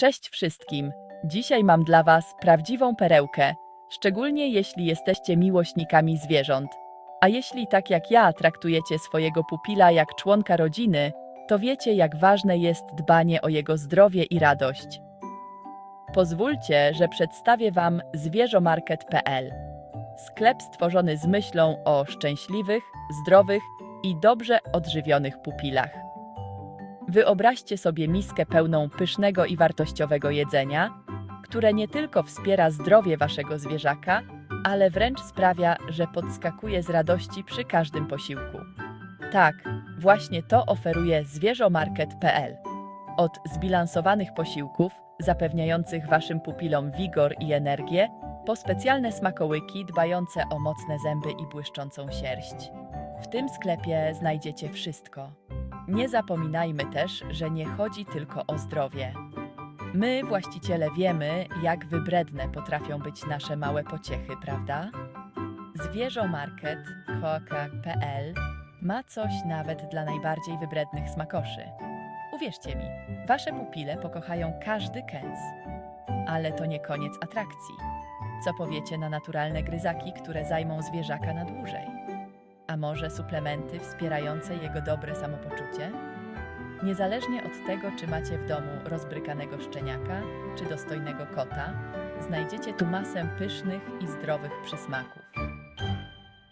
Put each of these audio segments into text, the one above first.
Cześć wszystkim! Dzisiaj mam dla Was prawdziwą perełkę, szczególnie jeśli jesteście miłośnikami zwierząt. A jeśli tak jak ja traktujecie swojego pupila jak członka rodziny, to wiecie jak ważne jest dbanie o jego zdrowie i radość. Pozwólcie, że przedstawię Wam zwierzomarket.pl. Sklep stworzony z myślą o szczęśliwych, zdrowych i dobrze odżywionych pupilach. Wyobraźcie sobie miskę pełną pysznego i wartościowego jedzenia, które nie tylko wspiera zdrowie waszego zwierzaka, ale wręcz sprawia, że podskakuje z radości przy każdym posiłku. Tak, właśnie to oferuje zwierzomarket.pl. Od zbilansowanych posiłków, zapewniających waszym pupilom wigor i energię, po specjalne smakołyki dbające o mocne zęby i błyszczącą sierść. W tym sklepie znajdziecie wszystko. Nie zapominajmy też, że nie chodzi tylko o zdrowie. My, właściciele, wiemy, jak wybredne potrafią być nasze małe pociechy, prawda? Zwierzomarket.pl ma coś nawet dla najbardziej wybrednych smakoszy. Uwierzcie mi, wasze pupile pokochają każdy kęs. Ale to nie koniec atrakcji. Co powiecie na naturalne gryzaki, które zajmą zwierzaka na dłużej? A może suplementy wspierające jego dobre samopoczucie? Niezależnie od tego, czy macie w domu rozbrykanego szczeniaka, czy dostojnego kota, znajdziecie tu masę pysznych i zdrowych przysmaków.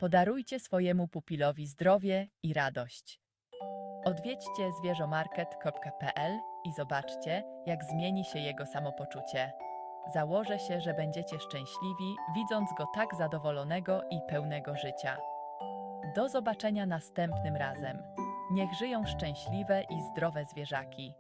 Podarujcie swojemu pupilowi zdrowie i radość. Odwiedźcie zwierzomarket.pl i zobaczcie, jak zmieni się jego samopoczucie. Założę się, że będziecie szczęśliwi, widząc go tak zadowolonego i pełnego życia. Do zobaczenia następnym razem. Niech żyją szczęśliwe i zdrowe zwierzaki.